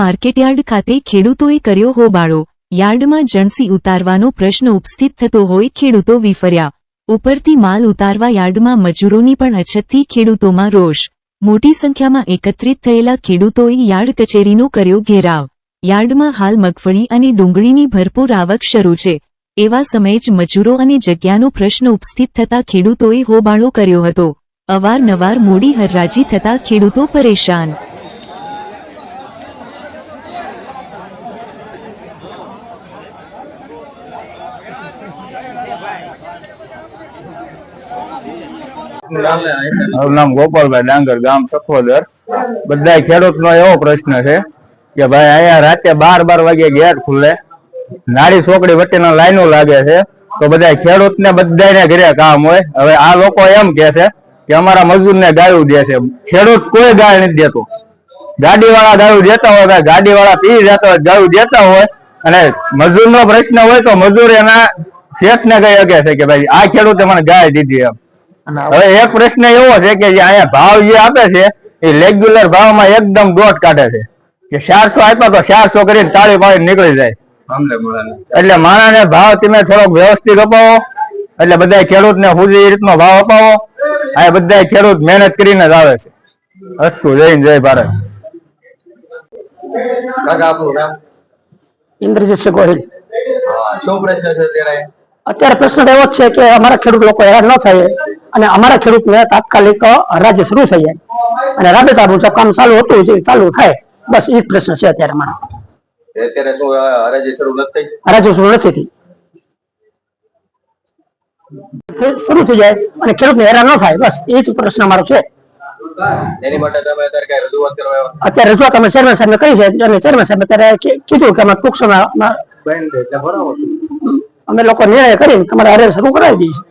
Market yard ખાતે ખેડૂતોએ કર્યો હોબાળો. યાર્ડમાં જણસી ઉતારવાનો પ્રશ્ન ઉપસ્થિત થતો હોય ખેડૂતો વિફર્યા. ઉપરથી માલ ઉતારવા યાર્ડમાં મજૂરોની પણ અછતથી ખેડૂતોમાં રોષ. મોટી સંખ્યામાં એકત્રિત થયેલા ખેડૂતોએ યાર્ડ કચેરીનો કર્યો ઘેરાવ. યાર્ડમાં હાલ મગફળી અને ડુંગળીની ભરપૂર આવક શરૂ છે. એવા સમયે જ મજૂરો અને જગ્યાનો પ્રશ્ન ઉપસ્થિત થતા ખેડૂતોએ હોબાળો કર્યો હતો. અવારનવાર મોડી હરરાજી થતા ખેડૂતો પરેશાન. મારું નામ ગોપાલભાઈ ડાંગર, ગામ સખોદર. બધા ખેડૂતનો એવો પ્રશ્ન છે કે ભાઈ અહીંયા રાતે બાર બાર વાગે ગેટ ખુલે. નાડી છોકરી વચ્ચેના લાઈનો લાગે છે. તો બધા ખેડૂતને બધાને ઘરે કામ હોય. હવે આ લોકો એમ કે છે કે અમારા મજૂરને ગાયું દે છે. ખેડૂત કોઈ ગાય નથી દેતો. ગાડી વાળા ગાયું દેતા હોય ગાડી વાળા પી જતા હોય, ગાયું દેતા હોય. અને મજૂર નો પ્રશ્ન હોય તો મજૂર એના શેઠને કઈ શકે છે કે ભાઈ આ ખેડૂતે મને ગાય દીધી એમ. હવે એક પ્રશ્ન એવો છે કે જે અહીંયા ભાવ જે આપે છે એ રેગ્યુલર ભાવમાં એકદમ દોટ કાઢે છે. કે ચારસો આપ્યા તો ચારસો કરીને તાળી પાડી નીકળી જાય. એટલે માણાને ભાવ તમે થોડોક વ્યવસ્થિત અપાવો. એટલે બધા ખેડૂતને સુધી એ રીતનો ભાવ અપાવો. આ બધા ખેડૂત મહેનત કરીને જ આવે છે. અસ્તુ જય જય ભારત. ગોહિલ શું પ્રશ્ન છે ત્યારે અત્યારે પ્રશ્ન એવો છે કે અમારા ખેડૂત લોકો હેરાન ન થાય અને અમારા ખેડૂતને તાત્કાલિક હરાજી શરૂ થઈ જાય. અને રાબેતા મુજબ કામ ચાલુ હતું જે ચાલુ થાય. બસ એ જ પ્રશ્ન છે અત્યારે મારો. હરાજી શરૂ નથી થઈ? શરૂ થઈ થઈ- શરૂ થઈ જાય અને ખેડૂતને હેરાન ન થાય. બસ એ જ પ્રશ્ન અમારો છે. અત્યારે રજૂઆત? અત્યારે અમે ચેરમેન સાહેબ કરી છે. અને ચેરમેન સાહેબ અત્યારે કીધું કે અમે ટૂંક સમયમાં અમે લોકો નિર્ણય કરીને તમારે હરાજી શરૂ કરાવી દઈશું.